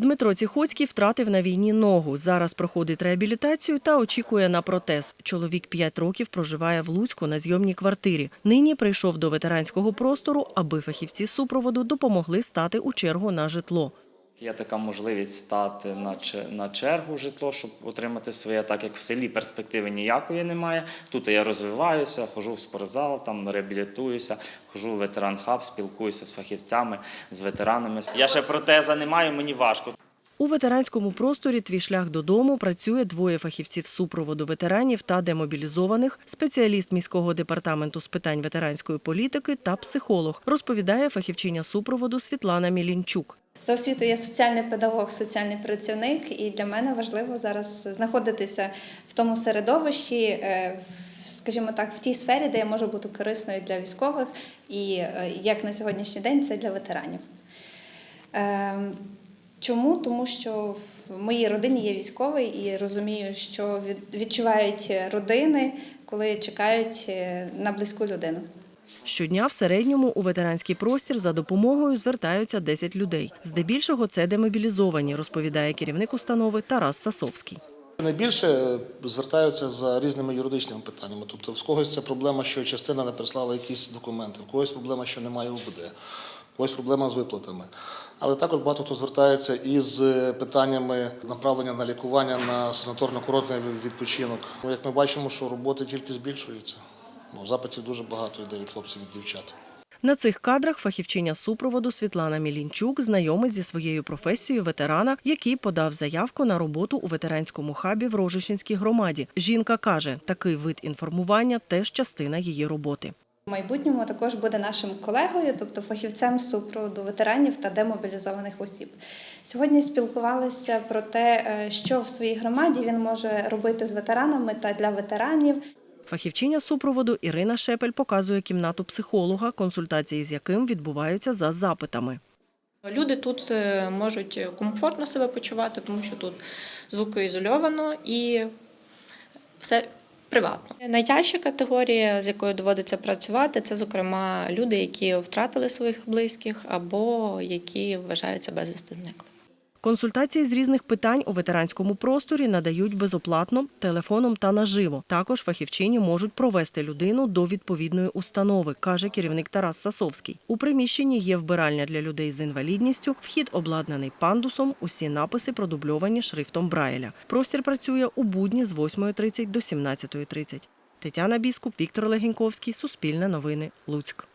Дмитро Ціхоцький втратив на війні ногу. Зараз проходить реабілітацію та очікує на протез. Чоловік 5 років проживає в Луцьку на зйомній квартирі. Нині прийшов до ветеранського простору, аби фахівці супроводу допомогли стати у чергу на житло. Є така можливість стати на, на чергу житло, щоб отримати своє, так як в селі перспективи ніякої немає. Тут я розвиваюся, ходжу в спортзал, там реабілітуюся, ходжу в ветеран-хаб, спілкуюся з фахівцями, з ветеранами. Я ще протеза не маю, мені важко. У ветеранському просторі «Твій шлях додому» працює двоє фахівців супроводу ветеранів та демобілізованих, спеціаліст міського департаменту з питань ветеранської політики та психолог, розповідає фахівчиня супроводу Світлана Мілінчук. За освітою я соціальний педагог, соціальний працівник, і для мене важливо зараз знаходитися в тому середовищі, е, скажімо так, в тій сфері, де я можу бути корисною для військових, і е, як на сьогоднішній день це для ветеранів. Е, Чому? Тому що в моїй родині є військовий і розумію, що відчувають родини, коли чекають на близьку людину. Щодня в середньому у ветеранський простір за допомогою звертаються 10 людей. Здебільшого це демобілізовані, розповідає керівник установи Тарас Сасовський. Найбільше звертаються за різними юридичними питаннями. Тобто, в когось це проблема, що частина не прислала якісь документи, в когось проблема, що немає УБД, в когось проблема з виплатами. Але також багато хто звертається із питаннями направлення на лікування на санаторно-курортний відпочинок. Як ми бачимо, що роботи тільки збільшуються. Ну, запитів дуже багато йде від хлопців і дівчат. На цих кадрах фахівчиня супроводу Світлана Мілінчук знайомить зі своєю професією ветерана, який подав заявку на роботу у ветеранському хабі в Рожищенській громаді. Жінка каже, такий вид інформування теж частина її роботи. В майбутньому також буде нашим колегою, тобто фахівцем супроводу ветеранів та демобілізованих осіб. Сьогодні спілкувалися про те, е, що в своїй громаді він може робити з ветеранами та для ветеранів. Фахівчиня супроводу Ірина Шепель показує кімнату психолога, консультації з яким відбуваються за запитами. Люди тут е, можуть комфортно себе почувати, тому що тут звукоізольовано і все приватно. Найтяжча категорія, з якою доводиться працювати, це, зокрема, люди, які втратили своїх близьких або які вважаються безвісти зниклими. Консультації з різних питань у ветеранському просторі надають безоплатно телефоном та наживо. Також фахівчині можуть провести людину до відповідної установи, каже керівник Тарас Сасовський. У приміщенні є вбиральня для людей з інвалідністю, вхід обладнаний пандусом, усі написи продубльовані шрифтом Брайля. Простір працює у будні з 8.30 до 17.30. Тетяна Біскуп, Віктор Легеньковський, Суспільне новини, Луцьк.